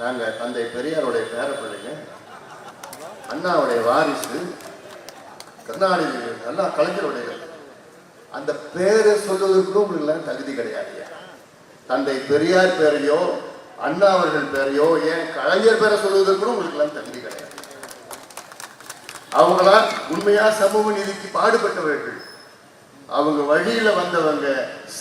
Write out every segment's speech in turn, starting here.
நாங்கள் தந்தை பெரியாருடைய பேர பிள்ளைங்க அண்ணாவுடைய வாரிசு கருணாநிதி அண்ணா கலைஞருடைய அந்த பேரை சொல்வதற்கு கூட உங்களுக்கு தகுதி கிடையாது. தந்தை பெரியார் பேரையோ அண்ணா அவர்கள் பேரையோ ஏன் கலைஞர் பேரை சொல்வதற்கு கூட உங்களுக்கு தகுதி கிடையாது. அவங்களா உண்மையா சமூக நீதிக்கு பாடுபட்டவர்கள். அவங்க வழியில வந்தவங்க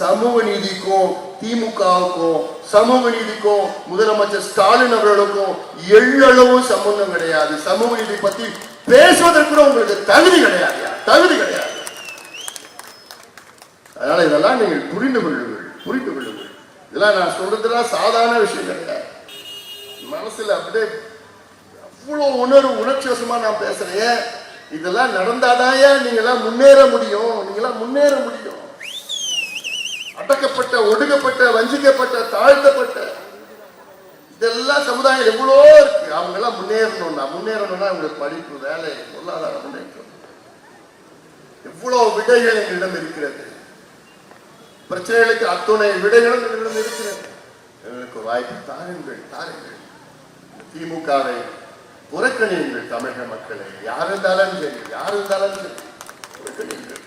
சமூக நீதிக்கும் திமுகவுக்கும் சமூக நீதிக்கும் முதலமைச்சர் ஸ்டாலின் அவர்களுக்கும் எள்ளளவும் சம்பந்தம் கிடையாது. சமூக நீதி பத்தி பேசுவதற்கு கூட உங்களுக்கு தகுதி கிடையாது. தகுதி கிடையாது. அதனால இதெல்லாம் நீங்கள் புரிந்து கொள்ளுங்கள். புரிந்து கொள்ளுங்கள். இதெல்லாம் நான் சொல்றதுலாம் சாதாரண விஷயம் கிடையாது. மனசுல அப்படியே அவ்வளோ உணர்வு உணர்ச்சிவசமா நான் பேசுறேன். இதெல்லாம் நடந்தாதான் நீங்க எல்லாம் முன்னேற முடியும். நீங்களாம் முன்னேற முடியும். அடக்கப்பட்ட ஒடுக்கப்பட்ட வஞ்சிக்கப்பட்ட தாழ்த்தப்பட்ட இதெல்லாம் சமுதாயம் எவ்வளோ இருக்கு. அவங்க எல்லாம் முன்னேறணும்னா முன்னேறணும்னா அவங்களுக்கு படிப்பு வேலை பொருளாதார முன்னேற்றம். எவ்வளவு விடைகள் எங்களிடம் இருக்கிறது. பிரச்சனைகளுக்கு அத்துணை விடைகளும் எங்களிடம் இருக்கிறது. எங்களுக்கு வாய்ப்பு தாருங்கள் தாருங்கள். திமுகவை புறக்கணியுங்கள் தமிழக மக்களை. யார் இருந்தாலும் சரி யார் இருந்தாலும் சரி புறக்கணியுங்கள்.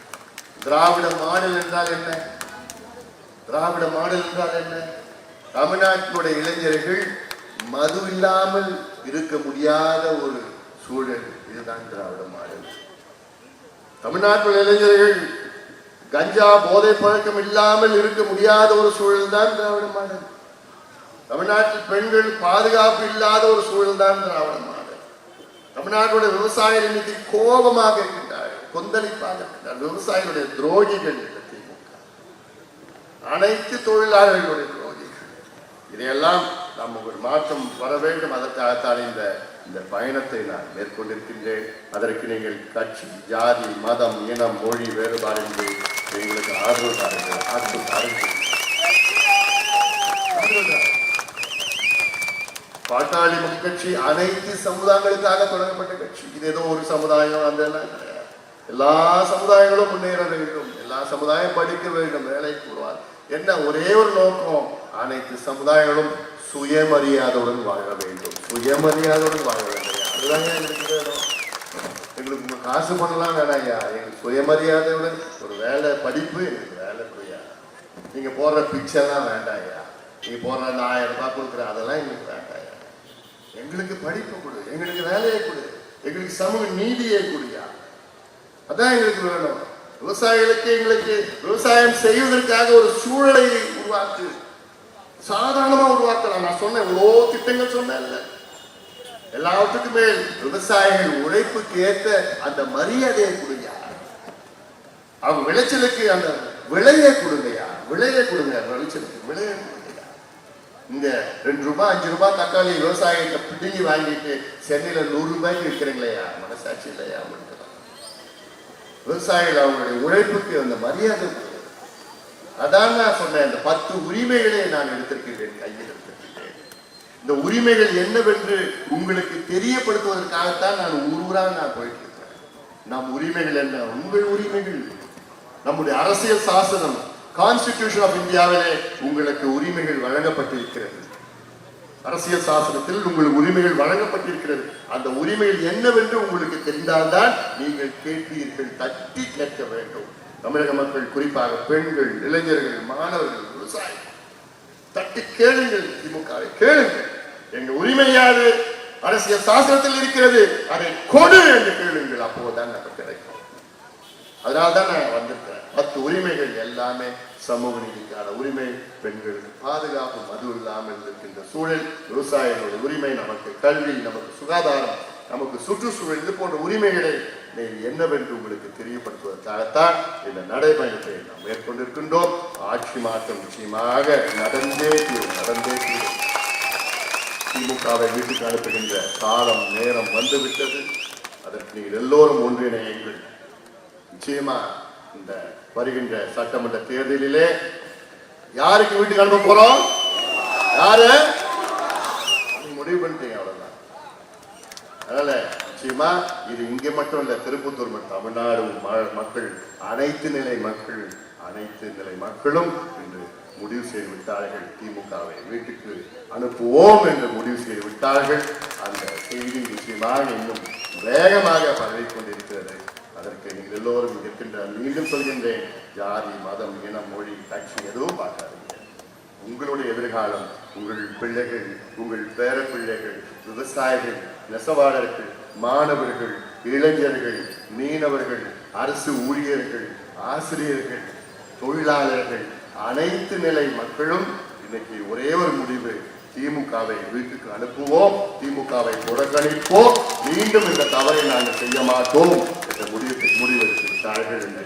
திராவிட மாநிலம் என்றால் என்ன? திராவிட மாடல் என்றால் என்ன? தமிழ்நாட்டினுடைய இளைஞர்கள் மது இல்லாமல் இருக்க முடியாத ஒரு சூழல். இதுதான் திராவிட மாடல். தமிழ்நாட்டில் இளைஞர்கள் கஞ்சா போதை பழக்கம் இல்லாமல் இருக்க முடியாத ஒரு சூழல் தான் திராவிட மாடல். தமிழ்நாட்டில் பெண்கள் பாதுகாப்பு இல்லாத ஒரு சூழல் தான் திராவிட மாடல். தமிழ்நாட்டுடைய விவசாயிகள் இன்னைக்கு கோபமாக இருக்கின்றார்கள் கொந்தளிப்பாக இருக்கின்றார் விவசாயிகளுடைய துரோகிகள் அனைத்து தொழிலாளர்களுடைய துரோகிகள் இதையெல்லாம் நம்ம ஒரு மாற்றம் வர வேண்டும். அதற்காகத்தான் இந்த இந்த பயணத்தை நான் மேற்கொண்டிருக்கின்றேன். அதற்கு நீங்கள் கட்சி ஜாதி மதம் இனம் மொழி வேறுபாடு என்று எங்களுக்கு ஆதரவு தாருங்கள். ஆதரவு தாருங்கள். பாட்டாளி கட்சி அனைத்து சமுதாயங்களுக்காக தொடங்கப்பட்ட கட்சி. இது ஏதோ ஒரு சமுதாயம் அந்த எல்லா சமுதாயங்களும் முன்னேற வேண்டும். எல்லா சமுதாயம் படிக்க வேண்டும். வேலைக்கு போடுவார் என்ன ஒரே ஒரு நோக்கம்? அனைத்து சமுதாயங்களும் சுயமரியாதையுடன் வாழ வேண்டும். சுயமரியாதையுடன் வாழ வேண்டும். அதுதாங்க எங்களுக்கு வேணும். எங்களுக்கு உங்க காசு பண்ணலாம் வேணாம் ஐயா. எங்களுக்கு சுயமரியாதையுடன் ஒரு வேலை படிப்பு எங்களுக்கு வேலை புரியா. நீங்க போடுற பிக்சர்லாம் வேண்டாம் ஐயா. நீங்க போடுற அந்த ஆயிரம் ரூபாய் கொடுக்குற அதெல்லாம் எங்களுக்கு வேண்டாம் ஐயா. எங்களுக்கு படிப்பு கொடு. எங்களுக்கு வேலையை கொடு. எங்களுக்கு சமூக நீதியை கொடுயா அதான் எங்களுக்கு வேணும். விவசாயிகளுக்கு எங்களுக்கு விவசாயம் செய்வதற்காக ஒரு சூழலை உருவாக்கு சாதாரணமா உருவாக்கலாம். நான் சொன்னேன் இவ்வளோ திட்டங்கள் சொன்னேன் எல்லாத்துக்கும் மேல் விவசாயிகள் உழைப்புக்கு ஏற்ற அந்த மரியாதையை கொடுங்க. அவங்க விளைச்சலுக்கு அந்த விலையை கொடுங்கய்யா விலையை கொடுங்க விளைச்சலுக்கு விலையை கொடுங்கய்யா இங்க ரெண்டு ரூபாய் அஞ்சு ரூபாய் தக்காளி விவசாயிகிட்ட பிடுங்கி வாங்கிட்டு சென்னையில நூறு ரூபாய்க்கு விற்கிறீங்களேயா? மனசாட்சி இல்லையா? உங்களுக்கு விவசாயிகள் அவங்களுடைய உழைப்புக்கு அந்த மரியாதை. அதான் நான் சொன்னேன் இந்த பத்து உரிமைகளை நான் எடுத்திருக்கின்றேன் கையில் எடுத்திருக்கின்றேன். இந்த உரிமைகள் என்னவென்று உங்களுக்கு தெரியப்படுத்துவதற்காகத்தான் நான் ஊர் நான் போயிட்டு இருக்கிறேன் நம் உரிமைகள் என்ன? உங்கள் உரிமைகள். நம்முடைய அரசியல் சாசனம் கான்ஸ்டிடியூஷன் ஆஃப் இந்தியாவிலே உங்களுக்கு உரிமைகள் வழங்கப்பட்டிருக்கிறது. அரசியல் சாசனத்தில் உங்களுக்கு உரிமைகள் வழங்கப்பட்டிருக்கிறது. அந்த உரிமைகள் என்னவென்று உங்களுக்கு தெரிந்தால்தான் நீங்கள் கேட்பீர்கள் தட்டி கேட்க வேண்டும். தமிழக மக்கள் குறிப்பாக பெண்கள் இளைஞர்கள் மாணவர்கள் விவசாயிகள் தட்டி கேளுங்கள் திமுகவை கேளுங்கள். எங்க உரிமை யாது? அரசியல் சாசனத்தில் இருக்கிறது. அதை கொடு என்று கேளுங்கள். அப்போதுதான் நமக்கு கிடைக்கும். அதனால்தான் நான் வந்திருக்கிறேன். பத்து உரிமைகள் எல்லாமே சமூக நீதிக்கான உரிமை பெண்களுக்கு பாதுகாப்பு மது இல்லாமல் இருக்கின்ற சூழல் விவசாயிகளுடைய உரிமை நமக்கு கல்வி நமக்கு சுகாதாரம் நமக்கு சுற்றுச்சூழல் இது போன்ற உரிமைகளை நீங்கள் என்னவென்று உங்களுக்கு தெரியப்படுத்துவதற்காகத்தான் இந்த நடைபயணத்தை நாம் மேற்கொண்டிருக்கின்றோம். ஆட்சி மாற்றம் நிச்சயமாக நடந்தே தீரும் நடந்தே தீரும். திமுகவை வீட்டுக்கு அனுப்புகின்ற காலம் நேரம் வந்துவிட்டது. அதற்கு நீங்கள் எல்லோரும் ஒன்றிணையுங்கள். நிச்சயமா இந்த வருகின்ற சட்டமன்ற தேர்தலிலே யாருக்கு வீட்டுக்கு அனுப்ப போறோம்? யாரு? முடிவு பண்ணிட்டீங்க அவ்வளவுதான். அதனால நிச்சயமா இது இங்க மட்டும் இல்ல திருப்பத்தூர் மட்டும் தமிழ்நாடு மக்கள் அனைத்து நிலை மக்கள் அனைத்து நிலை மக்களும் இன்று முடிவு செய்து விட்டார்கள். திமுகவை வீட்டுக்கு அனுப்புவோம் என்று முடிவு செய்து விட்டார்கள். அந்த செய்தி நிச்சயமாக இன்னும் வேகமாக பரவிக் கொண்டிருக்கிறது எல்லோரும் இருக்கின்ற மீண்டும் சொல்கின்றேன் ஜாதி மதம் இனம் மொழி கட்சி எதுவும் பார்க்காதீங்க உங்களுடைய எதிர்காலம் உங்கள் பிள்ளைகள் உங்கள் பேர பிள்ளைகள் விவசாயிகள் நெசவாளர்கள் மாணவர்கள் இளைஞர்கள் மீனவர்கள் அரசு ஊழியர்கள் ஆசிரியர்கள் தொழிலாளர்கள் அனைத்து நிலை மக்களும் இன்னைக்கு ஒரே ஒரு முடிவு திமுகவை வீட்டுக்கு அனுப்புவோம் திமுகவை புறக்கணிப்போம். மீண்டும் இந்த தவறை நாங்கள் செய்ய மாட்டோம். என்ற முடிவு முடிவெடுத்து விட்டார்கள் என்று